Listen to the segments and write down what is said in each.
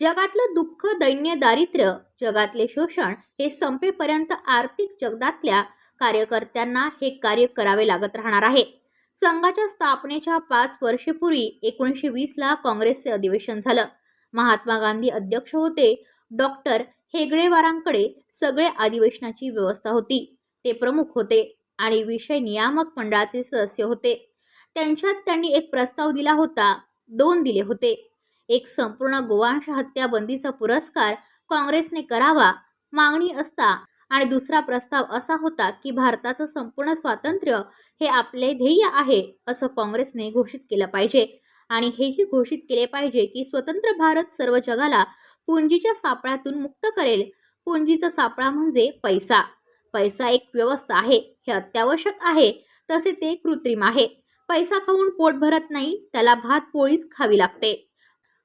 जगातलं दुःख दैन्य दारिद्र्य जगातले शोषण हे संपेपर्यंत आर्थिक जगतातल्या कार्यकर्त्यांना हे कार्य करावे लागत राहणार आहे. संघाच्या स्थापनेच्या पाच वर्षेपूर्वी एकोणीसशे वीसला काँग्रेसचे अधिवेशन झालं. महात्मा गांधी अध्यक्ष होते. डॉक्टर हेगडेवारांकडे सगळे अधिवेशनाची व्यवस्था होती. ते प्रमुख होते आणि विषय नियामक मंडळाचे सदस्य होते. त्यांच्यात त्यांनी एक प्रस्ताव दिला होता. दोन दिले होते. एक संपूर्ण गोवंश हत्या बंदीचा पुरस्कार काँग्रेसने करावा मागणी असता. आणि दुसरा प्रस्ताव असा होता की भारताचं संपूर्ण स्वातंत्र्य हे आपले ध्येय आहे असं काँग्रेसने घोषित केलं पाहिजे. आणि हेही घोषित केले पाहिजे की स्वतंत्र भारत सर्व जगाला पुंजीच्या सापळ्यातून मुक्त करेल. पुंजीचा सापळा म्हणजे पैसा. पैसा एक व्यवस्था आहे हे अत्यावश्यक आहे तसे ते कृत्रिम आहे. पैसा खाऊन पोट भरत नाही त्याला भात पोळीच खावी लागते.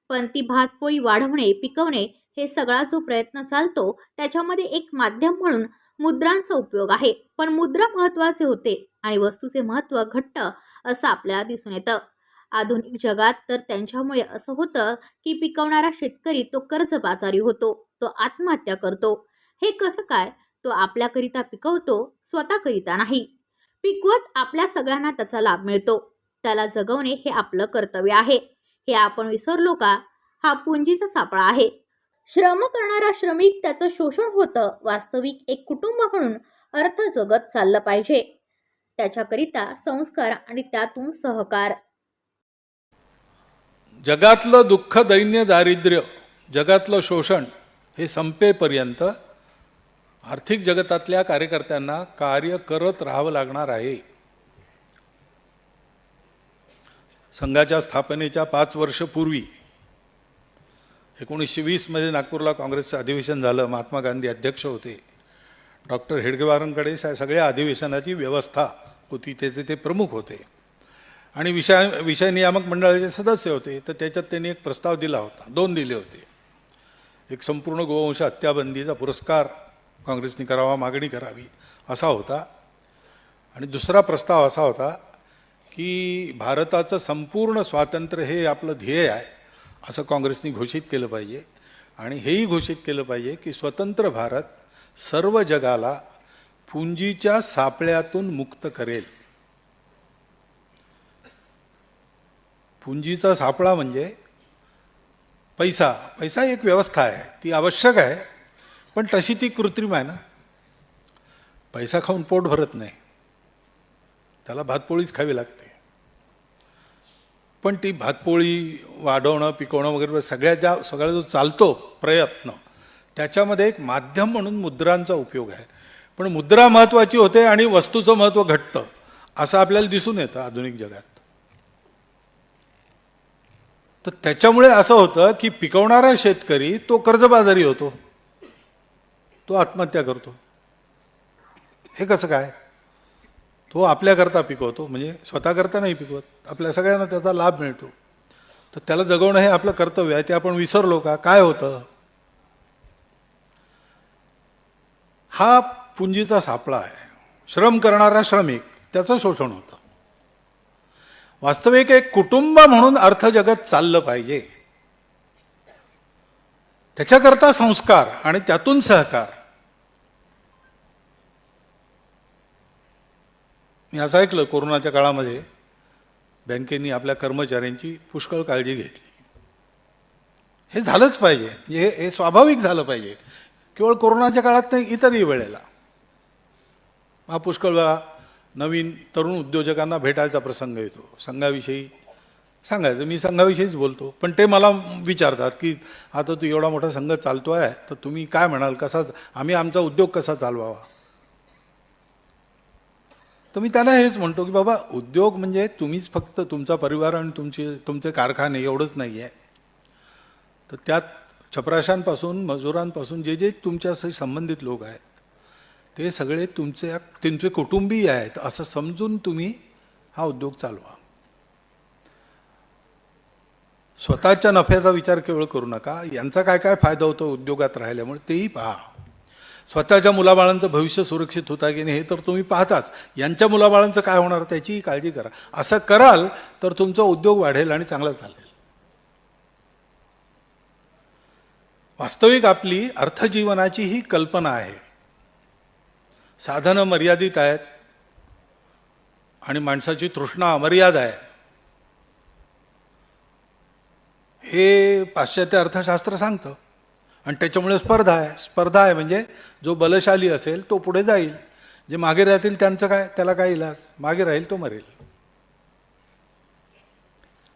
पण ती भातपोळी वाढवणे पिकवणे हे सगळा जो प्रयत्न चालतो त्याच्यामध्ये एक माध्यम म्हणून मुद्रांचा उपयोग आहे. पण मुद्रा महत्त्वाचे होते आणि वस्तूचे महत्त्व घट्ट असं आपल्याला दिसून येतं. आधुनिक जगात तर त्यांच्यामुळे असं होतं की पिकवणारा शेतकरी तो कर्जबाजारी होतो तो आत्महत्या करतो. हे कसं काय? तो आपल्याकरिता पिकवतो स्वतःकरिता नाही. पिकवत आपल्या सगळ्यांना त्याचा लाभ मिळतो. त्याला जगवणे हे आपलं कर्तव्य आहे. हे आपण विसरलो का? हा पुंजीचा सापळा आहे. श्रम करणारा श्रमिक त्याचं शोषण होतं वास्तविक एक कुटुंब म्हणून अर्थ जगत चाललं पाहिजे. त्याच्याकरिता संस्कार आणि त्यातून सहकार. जगातलं दुःख दैन्य दारिद्र्य जगातलं शोषण हे संपेपर्यंत आर्थिक जगतातल्या कार्यकर्त्यांना कार्य करत राहावं लागणार आहे. संघाच्या स्थापनेच्या पाच वर्षपूर्वी एकोणीसशे वीसमध्ये नागपूरला काँग्रेसचं अधिवेशन झालं. महात्मा गांधी अध्यक्ष होते. डॉक्टर हेडगेवारांकडे स- सगळ्या अधिवेशनाची व्यवस्था होती. त्याचे ते प्रमुख होते. आणि विषय विषय नियामक मंडळाचे सदस्य होते. तर त्याच्यात त्यांनी एक प्रस्ताव दिला होता. दोन दिले होते. एक संपूर्ण गोवंश हत्याबंदीचा पुरस्कार काँग्रेसने करावा मागणी करावी असा होता. आणि दुसरा प्रस्ताव असा होता की भारताचं संपूर्ण स्वातंत्र्य हे आपलं ध्येय आहे असं काँग्रेसने घोषित केलं पाहिजे. आणि हेही घोषित केलं पाहिजे की स्वतंत्र भारत सर्व जगाला पुंजीच्या सापळ्यातून मुक्त करेल. पुंजीचा सापळा म्हणजे पैसा. पैसा एक व्यवस्था आहे ती आवश्यक आहे पण तशी ती कृत्रिम आहे ना. पैसा खाऊन पोट भरत नाही. त्याला भातपोळीच खावी लागते. पण ती भातपोळी वाढवणं पिकवणं वगैरे सगळ्या ज्या सगळा जो चालतो प्रयत्न त्याच्यामध्ये एक माध्यम म्हणून मुद्रांचा उपयोग आहे. पण मुद्रा महत्त्वाची होते आणि वस्तूचं महत्त्व घटतं असं आपल्याला दिसून येतं आधुनिक जगात. तर त्याच्यामुळे असं होतं की पिकवणारा शेतकरी तो कर्जबाजारी होतो. तो आत्महत्या करतो. हे कसं काय? तो आपल्याकरता पिकवतो म्हणजे स्वतःकरता नाही पिकवत आपल्या सगळ्यांना त्याचा लाभ मिळतो. तर त्याला जगवणं हे आपलं कर्तव्य आहे ते आपण विसरलो का? काय होतं? हा पुंजीचा सापळा आहे. श्रम करणारा श्रमिक त्याचं शोषण होतं. वास्तविक एक कुटुंब म्हणून अर्थजगत चाललं पाहिजे. त्याच्याकरता संस्कार आणि त्यातून सहकार. मी असं ऐकलं कोरोनाच्या काळामध्ये बँकेनी आपल्या कर्मचाऱ्यांची पुष्कळ काळजी घेतली. हे झालंच पाहिजे. हे हे स्वाभाविक झालं पाहिजे. केवळ कोरोनाच्या काळात नाही इतरही वेळेला. हा पुष्कळ वेळा नवीन तरुण उद्योजकांना भेटायचा प्रसंग येतो. संघाविषयी सांगायचं मी संघाविषयीच बोलतो. पण ते मला विचारतात की आता तू एवढा मोठा संघ चालतो आहे तर तुम्ही काय म्हणाल? कसा आम्ही आमचा उद्योग कसा चालवावा? तर मी त्यांना हेच म्हणतो की बाबा उद्योग म्हणजे तुम्हीच फक्त तुमचा परिवार आणि तुमचे तुमचे कारखाने एवढंच नाही आहे तर त्यात छपराशांपासून मजुरांपासून जे जे तुमच्याशी संबंधित लोक आहेत ते सगळे तुमचे तुमचे कुटुंबीय आहेत असं समजून तुम्ही हा उद्योग चालवा. स्वतःच्या नफ्याचा विचार केवळ करू नका. यांचा काय काय फायदा होतो उद्योगात राहिल्यामुळे तेही पहा. स्वतःच्या मुलाबाळांचं भविष्य सुरक्षित होता की नाही हे तर तुम्ही पाहताच. यांच्या मुलाबाळांचं काय होणार त्याचीही काळजी करा. असं कराल तर तुमचा उद्योग वाढेल आणि चांगला चालेल. वास्तविक आपली अर्थजीवनाची ही कल्पना आहे. साधनं मर्यादित आहेत आणि माणसाची तृष्णा अमर्याद आहे. हे पाश्चात्य अर्थशास्त्र सांगतं. आणि त्याच्यामुळे स्पर्धा आहे. स्पर्धा आहे म्हणजे जो बलशाली असेल तो पुढे जाईल. जे मागे राहतील त्यांचं काय त्याला काय इलाज? मागे राहील तो मरेल.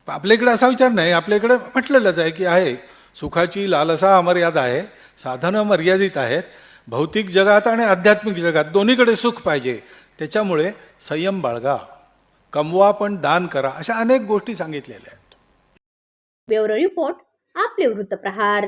आपल्याकडे असा विचार नाही. आपल्याकडे म्हटलेलंच आहे की आहे. सुखाची लालसा अमर्याद आहे. साधनं मर्यादित आहेत. भौतिक जगात आणि आध्यात्मिक जगात दोन्हीकडे सुख पाहिजे. त्याच्यामुळे संयम बाळगा. कमवा पण दान करा. अशा अनेक गोष्टी सांगितलेल्या आहेत. ब्युरो रिपोर्ट आपले वृत्तप्रहार